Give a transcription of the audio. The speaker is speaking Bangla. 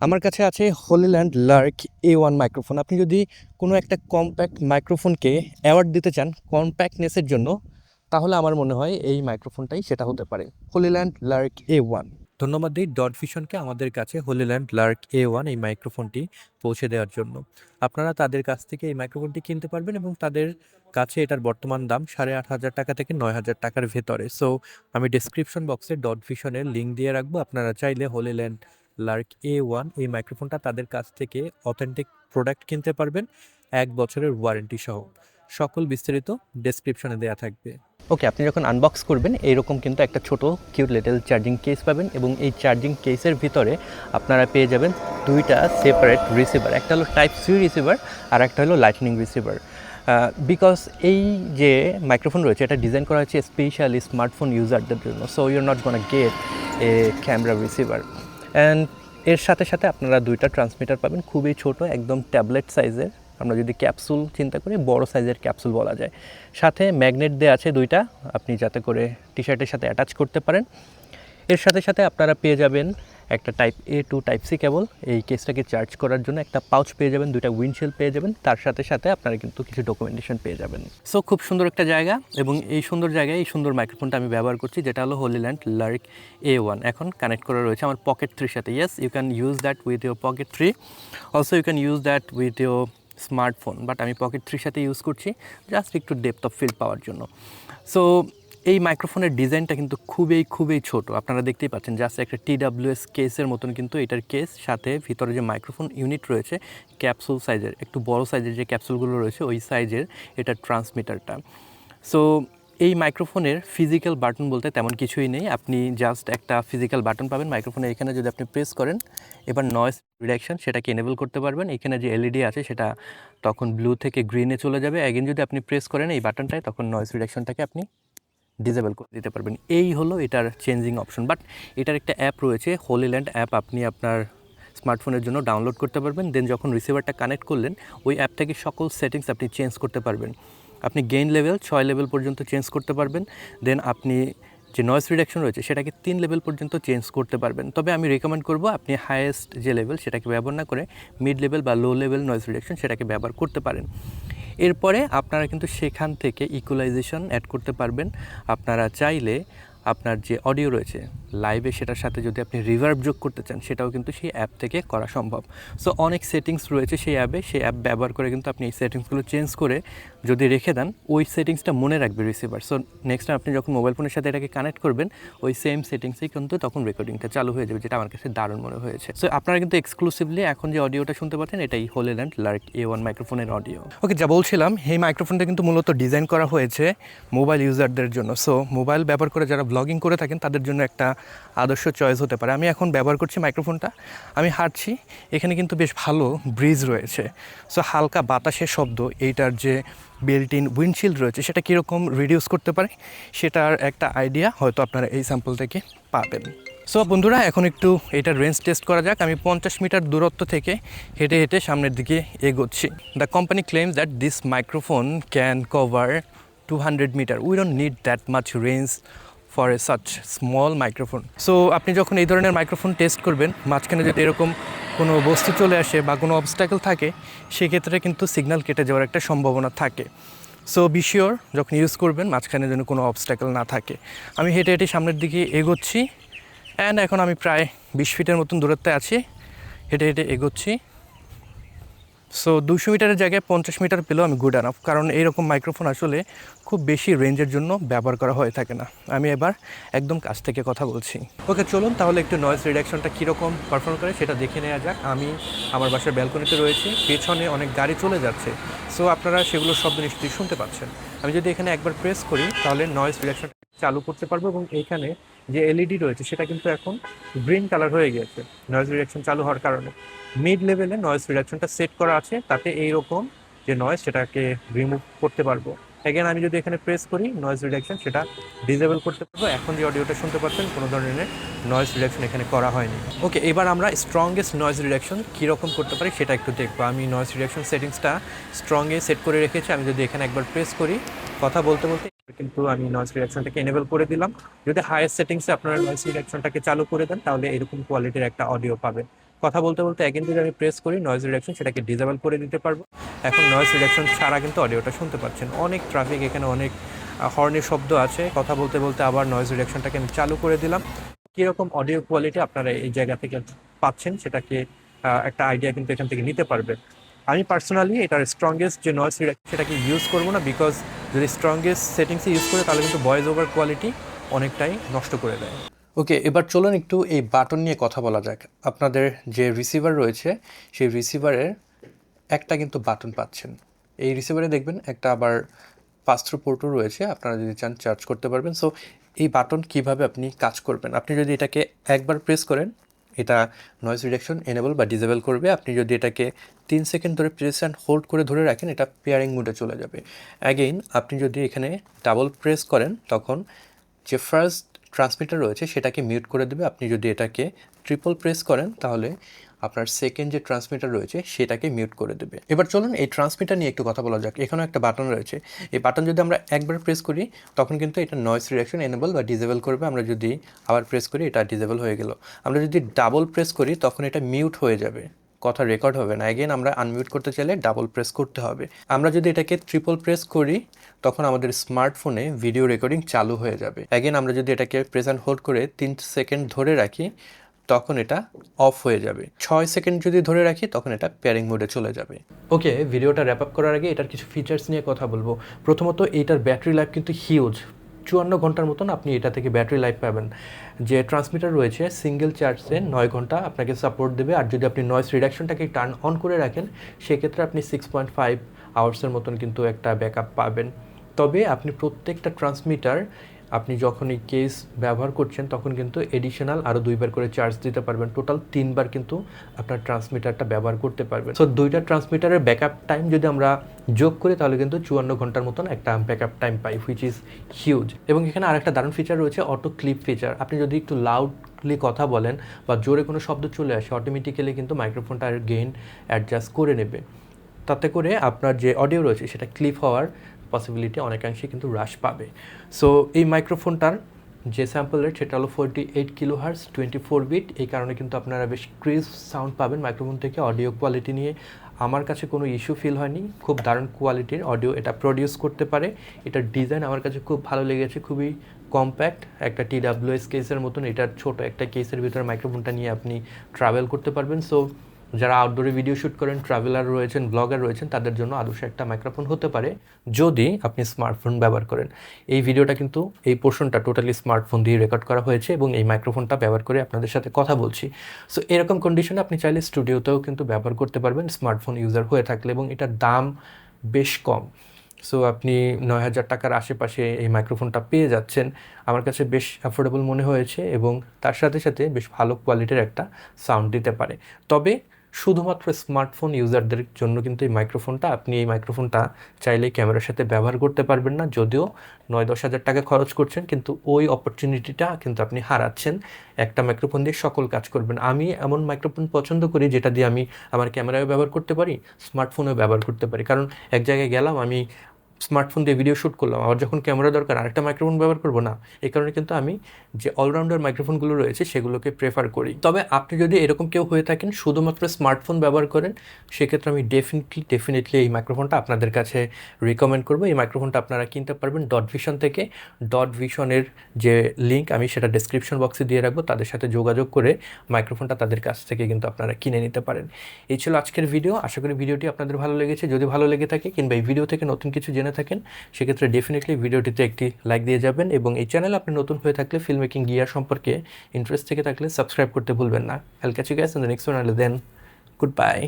আমার কাছে আছে Hollyland Lark A one microphone আপনি যদি কোনো একটা কম্প্যাক্ট মাইক্রোফোনকে অ্যাওয়ার্ড দিতে চান কম্প্যাক্টনেসের জন্য, তাহলে আমার মনে হয় এই মাইক্রোফোনটাই সেটা হতে পারে। হোলিল্যান্ড লার্ক এ ওয়ান ধন্যবাদ দিই ডট ভিশনকে আমাদের কাছে হোলিল্যান্ড লার্ক এ ওয়ান এই মাইক্রোফোনটি পৌঁছে দেওয়ার জন্য। আপনারা তাদের কাছ থেকে এই মাইক্রোফোনটি কিনতে পারবেন এবং তাদের কাছে এটার বর্তমান দাম সাড়ে আট হাজার টাকা থেকে নয় হাজার টাকার ভেতরে। সো আমি ডিসক্রিপশন বক্সে ডট ভিশনের লিঙ্ক দিয়ে রাখব। আপনারা চাইলে হোলিল্যান্ড লার্ক এ ওয়ান এই মাইক্রোফোনটা তাদের কাছ থেকে অথেন্টিক প্রোডাক্ট কিনতে পারবেন, এক বছরের ওয়ারেন্টি সহ। সকল বিস্তারিত ডেসক্রিপশনে দেওয়া থাকবে। ওকে আপনি যখন আনবক্স করবেন, এইরকম কিন্তু একটা ছোট কিউট লিটল চার্জিং কেস পাবেন এবং এই চার্জিং কেসের ভিতরে আপনারা পেয়ে যাবেন দুইটা সেপারেট রিসিভার একটা হলো টাইপ সি রিসিভার আর একটা হলো লাইটনিং রিসিভার বিকজ এই যে মাইক্রোফোন রয়েছে, এটা ডিজাইন করা হয়েছে স্পেশালি স্মার্টফোন ইউজারদের জন্য so you're not gonna get a camera receiver and এর সাথে সাথে আপনারা দুইটা ট্রান্সমিটার পাবেন। খুবই ছোট, একদম ট্যাবলেট সাইজের আমরা যদি ক্যাপসুল চিন্তা করি, বড় সাইজের ক্যাপসুল বলা যায়। সাথে ম্যাগনেট দেওয়া আছে দুইটা। আপনি যাতে করে টি শার্টের সাথে অ্যাটাচ করতে পারেন। এর সাথে সাথে আপনারা পেয়ে যাবেন একটা type A to type C cable এই কেসটাকে চার্জ করার জন্য একটা পাউচ পেয়ে যাবেন, দুইটা উইন্ডশিল্ড পেয়ে যাবেন, তার সাথে সাথে আপনারা কিন্তু কিছু ডকুমেন্টেশন পেয়ে যাবেন। সো খুব সুন্দর একটা জায়গা এবং এই সুন্দর জায়গায় এই সুন্দর মাইক্রোফোনটা আমি ব্যবহার করছি, যেটা হলো হোলিল্যান্ড লার্ক এ ওয়ান এখন কানেক্ট করা রয়েছে আমার পকেট থ্রির সাথে। Yes you can use that with your Pocket three also you can use that with your smartphone but আমি পকেট থ্রির সাথে ইউজ করছি জাস্ট একটু ডেপথ অফ ফিল পাওয়ার জন্য। সো এই মাইক্রোফোনের ডিজাইনটা কিন্তু খুবই খুবই ছোট। আপনারা দেখতেই পাচ্ছেন জাস্ট একটা টিডাব্লিউএস কেসের মতন কিন্তু এটার কেস সাথে ভিতরে যে মাইক্রোফোন ইউনিট রয়েছে ক্যাপসুল সাইজের একটু বড় সাইজের যে ক্যাপসুলগুলো রয়েছে, ওই সাইজের এটার ট্রান্সমিটারটা সো এই মাইক্রোফোনের ফিজিক্যাল বাটন বলতে তেমন কিছুই নেই। আপনি জাস্ট একটা ফিজিক্যাল বাটন পাবেন। মাইক্রোফোনে এখানে যদি আপনি প্রেস করেন, এবার নয়েস রিডাকশন সেটাকে এনেবল করতে পারবেন। এখানে যে এলইডি আছে, সেটা তখন ব্লু থেকে গ্রিনে চলে যাবে। অ্যাগেন যদি আপনি প্রেস করেন, এই বাটনটায় তখন নয়েস রিডাকশনটাকে আপনি ডিসেবল করে দিতে পারবেন। এই হলো এটার চেঞ্জিং অপশন বাট এটার একটা অ্যাপ রয়েছে হোলি ল্যান্ড অ্যাপ আপনি আপনার স্মার্টফোনের জন্য ডাউনলোড করতে পারবেন। দেন যখন রিসিভারটা কানেক্ট করলেন, ওই অ্যাপ থেকে সকল সেটিংস আপনি চেঞ্জ করতে পারবেন। আপনি গেইন লেভেল ছয় লেভেল পর্যন্ত চেঞ্জ করতে পারবেন। দেন আপনি যে নয়েস রিডাকশন রয়েছে, সেটাকে তিন লেভেল পর্যন্ত চেঞ্জ করতে পারবেন। তবে আমি রেকমেন্ড করব, আপনি হায়েস্ট যে লেভেল সেটাকে ব্যবহার না করে মিড লেভেল বা লো লেভেল নয়েস রিডাকশন সেটাকে ব্যবহার করতে পারেন। এরপরে আপনারা কিন্তু সেখান থেকে ইকুয়ালাইজেশন অ্যাড করতে পারবেন। আপনারা চাইলে আপনার যে অডিও রয়েছে লাইভে সেটার সাথে যদি আপনি রিভার্ব যোগ করতে চান, সেটাও কিন্তু সেই অ্যাপ থেকে করা সম্ভব। সো অনেক সেটিংস রয়েছে সেই অ্যাপে সেই অ্যাপ ব্যবহার করে কিন্তু আপনি এই সেটিংসগুলো চেঞ্জ করে যদি রেখে দেন, ওই সেটিংসটা মনে রাখবে রিসিভার সো নেক্সট টাইম আপনি যখন মোবাইল ফোনের সাথে এটাকে কানেক্ট করবেন, ওই সেম সেটিংসেই কিন্তু তখন রেকর্ডিংটা চালু হয়ে যাবে, যেটা আমার কাছে দারুণ মনে হয়েছে। সো আপনারা কিন্তু এক্সক্লুসিভলি এখন যে অডিওটা শুনতে পাচ্ছেন, এটাই হোলিল্যান্ড লার্ক এ ওয়ান মাইক্রোফোনের অডিও ওকে যা বলছিলাম, এই মাইক্রোফোনটা কিন্তু মূলত ডিজাইন করা হয়েছে মোবাইল ইউজারদের জন্য। সো মোবাইল ব্যবহার করে যারা ব্লগিং করে থাকেন, তাদের জন্য একটা আদর্শ চয়েস হতে পারে। আমি এখন ব্যবহার করছি মাইক্রোফোনটা আমি হাঁটছি, এখানে কিন্তু বেশ ভালো ব্রিজ রয়েছে। সো হালকা বাতাসের শব্দ, এইটার যে বিল্ট ইন উইন্ডশিল্ড রয়েছে, সেটা কীরকম রিডিউস করতে পারে, সেটার একটা আইডিয়া হয়তো আপনারা এই স্যাম্পল থেকে পাবেন। সো বন্ধুরা, এখন একটু এটার রেঞ্জ টেস্ট করা যাক। আমি পঞ্চাশ মিটার দূরত্ব থেকে হেঁটে হেঁটে সামনের দিকে এগোচ্ছি। The company claims that this microphone can cover two hundred metre we don't need that much range for a such small microphone so আপনি যখন এই ধরনের মাইক্রোফোন টেস্ট করবেন, মাঝখানে যদি এরকম কোনো বস্তু চলে আসে বা কোনো অবস্টাকেল থাকে, সেক্ষেত্রে কিন্তু সিগন্যাল কেটে যাওয়ার একটা সম্ভাবনা থাকে। সো বিশিওর যখন ইউজ করবেন, মাঝখানে যেন কোনো অবস্টাকেল না থাকে। আমি হেঁটে হেঁটে সামনের দিকে এগোচ্ছি অ্যান্ড এখন আমি প্রায় বিশ ফিটের মতন দূরত্বে আছি। হেঁটে হেঁটে এগোচ্ছি। সো দুশো মিটারের জায়গায় পঞ্চাশ মিটার পেলেও আমি গুড আনাফ কারণ এইরকম মাইক্রোফোন আসলে খুব বেশি রেঞ্জের জন্য ব্যবহার করা হয়ে থাকে না। আমি এবার একদম কাছ থেকে কথা বলছি। ওকে চলুন তাহলে একটু নয়েজ রিডাকশনটা কীরকম পারফর্ম করে সেটা দেখে নেওয়া যাক। আমি আমার বাসার ব্যালকনিতে রয়েছি, পেছনে অনেক গাড়ি চলে যাচ্ছে। সো আপনারা সেগুলো শব্দ নিশ্চয়ই শুনতে পাচ্ছেন। আমি যদি এখানে একবার প্রেস করি, তাহলে নয়েস রিডাকশন চালু করতে পারব এবং এইখানে যে এলইডি রয়েছে, সেটা কিন্তু এখন গ্রিন কালার হয়ে গেছে নয়েজ রিডাকশন চালু হওয়ার কারণে। মিড লেভেলে নয়েজ রিডাকশনটা সেট করা আছে, তাতে এইরকম যে নয়েজ সেটাকে রিমুভ করতে পারব। এগেন আমি যদি এখানে প্রেস করি নয়েজ রিডাকশন সেটা ডিসেবল করতে পারব। এখন যে অডিওটা শুনতে পাচ্ছেন, কোনো ধরনের নয়েজ রিডাকশন এখানে করা হয়নি। ওকে এবার আমরা স্ট্রংগেস্ট নয়েজ রিডাকশন কীরকম করতে পারি, সেটা একটু দেখব। আমি নয়েজ রিডাকশন সেটিংসটা স্ট্রংয়ে সেট করে রেখেছি। আমি যদি এখানে একবার প্রেস করি, কথা বলতে বলতে কিন্তু আমি নয়েজ রিডাকশনটাকে এনেবল করে দিলাম। যদি হায়ার সেটিংসে আপনারা নয়েজ রিডাকশনটাকে চালু করে দেন, তাহলে এরকম কোয়ালিটির একটা অডিও পাবেন। কথা বলতে বলতে অ্যাগেন যদি আমি প্রেস করি নয়েজ রিডাকশন সেটাকে ডিজেবল করে দিতে পারব। এখন নয়েজ রিডাকশন ছাড়া কিন্তু অডিওটা শুনতে পাচ্ছেন। অনেক ট্রাফিক এখানে অনেক হর্নের শব্দ আছে। কথা বলতে বলতে আবার নয়েজ রিডাকশনটাকে আমি চালু করে দিলাম। কীরকম অডিও কোয়ালিটি আপনারা এই জায়গা থেকে পাচ্ছেন সেটাকে একটা আইডিয়া কিন্তু এখান থেকে নিতে পারবেন আমি পার্সোনালি এটার স্ট্রংগেস্ট যে নয়েজ রিডাকশন সেটাকে ইউজ করব না বিকজ যদি স্ট্রংগেস্ট সেটিংসে ইউজ করে তাহলে কিন্তু ভয়েস ওভার কোয়ালিটি অনেকটাই নষ্ট করে দেয়। ওকে এবার চলুন একটু এই বাটন নিয়ে কথা বলা যাক। আপনাদের যে রিসিভার রয়েছে, সেই রিসিভারের একটা কিন্তু বাটন পাচ্ছেন। এই রিসিভারে দেখবেন একটা আবার পাস থ্রু পোর্টও রয়েছে, আপনারা যদি চান চার্জ করতে পারবেন। সো এই বাটন কীভাবে আপনি কাজ করবেন? আপনি যদি এটাকে একবার প্রেস করেন, এটা নয়েজ রিডাকশন এনেবল বা ডিজেবল করবে। আপনি যদি এটাকে তিন সেকেন্ড ধরে প্রেস অ্যান্ড হোল্ড করে ধরে রাখেন, এটা পেয়ারিং মোডে চলে যাবে। অ্যাগেইন আপনি যদি এখানে ডাবল প্রেস করেন, তখন যে ফার্স্ট ট্রান্সমিটার রয়েছে, সেটাকে মিউট করে দেবে। আপনি যদি এটাকে ট্রিপল প্রেস করেন, তাহলে আপনার সেকেন্ড যে ট্রান্সমিটার রয়েছে, সেটাকে মিউট করে দেবে। এবার চলুন এই ট্রান্সমিটার নিয়ে একটু কথা বলা যাক। এখানেও একটা বাটন রয়েছে। এই বাটন যদি আমরা একবার প্রেস করি, তখন কিন্তু এটা নয়েস রিডাকশন এনেবল বা ডিজেবল করবে। আমরা যদি আবার প্রেস করি, এটা ডিজেবল হয়ে গেল। আমরা যদি ডাবল প্রেস করি, তখন এটা মিউট হয়ে যাবে। কথা রেকর্ড হবে না। এগেন আমরা আনমিউট করতে চাইলে ডাবল প্রেস করতে হবে। আমরা যদি এটাকে ট্রিপল প্রেস করি, তখন আমাদের স্মার্টফোনে ভিডিও রেকর্ডিং চালু হয়ে যাবে। অ্যাগেন আমরা যদি এটাকে প্রেজেন্ট হোল্ড করে তিন সেকেন্ড ধরে রাখি, তখন এটা অফ হয়ে যাবে। ছয় সেকেন্ড যদি ধরে রাখি, তখন এটা পেয়ারিং মোডে চলে যাবে। ওকে ভিডিওটা র্যাপ আপ করার আগে এটার কিছু ফিচার্স নিয়ে কথা বলব। প্রথমত এইটার ব্যাটারি লাইফ কিন্তু হিউজ চুয়ান্ন ঘণ্টার মতন আপনি এটা থেকে ব্যাটারি লাইফ পাবেন। যে ট্রান্সমিটার রয়েছে সিঙ্গেল চার্জে নয় ঘণ্টা আপনাকে সাপোর্ট দেবে। আর যদি আপনি নয়েস রিডাকশনটাকে টার্ন অন করে রাখেন, সেক্ষেত্রে আপনি সিক্স পয়েন্ট ফাইভ আওয়ার্সের মতন কিন্তু একটা ব্যাকআপ পাবেন। তবে আপনি প্রত্যেকটা ট্রান্সমিটার আপনি যখন এই কেস ব্যবহার করছেন, তখন কিন্তু এডিশনাল আরও দুইবার করে চার্জ দিতে পারবেন। টোটাল তিনবার কিন্তু আপনার ট্রান্সমিটারটা ব্যবহার করতে পারবেন। সো দুইটা ট্রান্সমিটারের ব্যাকআপ টাইম যদি আমরা যোগ করি, তাহলে কিন্তু চুয়ান্ন ঘণ্টার মতন একটা ব্যাকআপ টাইম পাই হুইচ ইজ হিউজ এবং এখানে আরেকটা দারুণ ফিচার রয়েছে অটো ক্লিপ ফিচার আপনি যদি একটু লাউডলি কথা বলেন বা জোরে কোনো শব্দ চলে আসে অটোমেটিক্যালি কিন্তু মাইক্রোফোনটার গেইন অ্যাডজাস্ট করে নেবে। তাতে করে আপনার যে অডিও রয়েছে, সেটা ক্লিপ হওয়ার পসিবিলিটি অনেকাংশে কিন্তু হ্রাস পাবে। সো এই মাইক্রোফোনটার যে স্যাম্পল রেট সেটা হলো forty eight kilohertz twenty four bit এই কারণে কিন্তু আপনারা বেশ ক্রিজ সাউন্ড পাবেন মাইক্রোফোন থেকে। অডিও কোয়ালিটি নিয়ে আমার কাছে কোনো ইস্যু ফিল হয়নি। খুব দারুণ কোয়ালিটির অডিও এটা প্রডিউস করতে পারে। এটার ডিজাইন আমার কাছে খুব ভালো লেগেছে, খুবই কম্প্যাক্ট একটা টি ডাব্লিউএস কেসের মতন, এটার ছোট একটা কেসের ভিতরে মাইক্রোফোনটা নিয়ে আপনি ট্রাভেল করতে পারবেন। সো যারা আউটডোরে ভিডিও শ্যুট করেন ট্রাভেলার রয়েছেন ব্লগার রয়েছেন, তাদের জন্য আদর্শ একটা মাইক্রোফোন হতে পারে যদি আপনি স্মার্টফোন ব্যবহার করেন। এই ভিডিওটা কিন্তু, এই পোর্শনটা টোটালি স্মার্টফোন দিয়ে রেকর্ড করা হয়েছে এবং এই মাইক্রোফোনটা ব্যবহার করে আপনাদের সাথে কথা বলছি। সো এরকম কন্ডিশনে আপনি চাইলে স্টুডিওতেও কিন্তু ব্যবহার করতে পারবেন স্মার্টফোন ইউজার হয়ে থাকলে এবং এটার দাম বেশ কম। সো আপনি নয় হাজার টাকার আশেপাশে এই মাইক্রোফোনটা পেয়ে যাচ্ছেন। আমার কাছে বেশ অ্যাফোর্ডেবল মনে হয়েছে এবং তার সাথে সাথে বেশ ভালো কোয়ালিটির একটা সাউন্ড দিতে পারে। তবে শুধুমাত্র স্মার্টফোন ইউজারদের জন্য কিন্তু এই মাইক্রোফোনটা আপনি এই মাইক্রোফোনটা চাইলে ক্যামেরার সাথে ব্যবহার করতে পারবেন না। যদিও নয় দশ হাজার টাকা খরচ করছেন, কিন্তু ওই অপরচুনিটিটা কিন্তু আপনি হারাচ্ছেন। একটা মাইক্রোফোন দিয়ে সকল কাজ করবেন। আমি এমন মাইক্রোফোন পছন্দ করি, যেটা দিয়ে আমি আমার ক্যামেরায় ব্যবহার করতে পারি স্মার্টফোনেও ব্যবহার করতে পারি। কারণ এক জায়গায় গেলাম, আমি স্মার্টফোন দিয়ে ভিডিও শ্যুট করলাম, আবার যখন ক্যামেরা দরকার, আরেকটা মাইক্রোফোন ব্যবহার করব, না এই কারণে কিন্তু আমি যে অলরাউন্ডার মাইক্রোফোনগুলো রয়েছে, সেগুলোকে প্রেফার করি। তবে আপনি যদি এরকম কেউ হয়ে থাকেন, শুধুমাত্র স্মার্টফোন ব্যবহার করেন, সেক্ষেত্রে আমি ডেফিনেটলি ডেফিনেটলি এই মাইক্রোফোনটা আপনাদের কাছে রিকমেন্ড করব। এই মাইক্রোফোনটা আপনারা কিনতে পারবেন ডট ভিশন থেকে। ডট ভিশনের যে লিঙ্ক আমি সেটা ডেসক্রিপশন বক্সে দিয়ে রাখব। তাদের সাথে যোগাযোগ করে মাইক্রোফোনটা তাদের কাছ থেকে কিন্তু আপনারা কিনে নিতে পারেন। এই ছিল আজকের ভিডিও আশা করি ভিডিওটি আপনাদের ভালো লেগেছে। যদি ভালো লেগে থাকে কিংবা এই ভিডিও থেকে নতুন কিছু জেনে থাকেন, সেক্ষেত্রে ডেফিনেটলি ভিডিওটিতে একটি লাইক দিয়ে যাবেন এবং এই চ্যানেল আপনি নতুন হয়ে থাকলে ফিল্ম মেকিং গিয়ার সম্পর্কে ইন্টারেস্ট থেকে থাকলে সাবস্ক্রাইব করতে ভুলবেন না। I'll catch you guys the next one then goodbye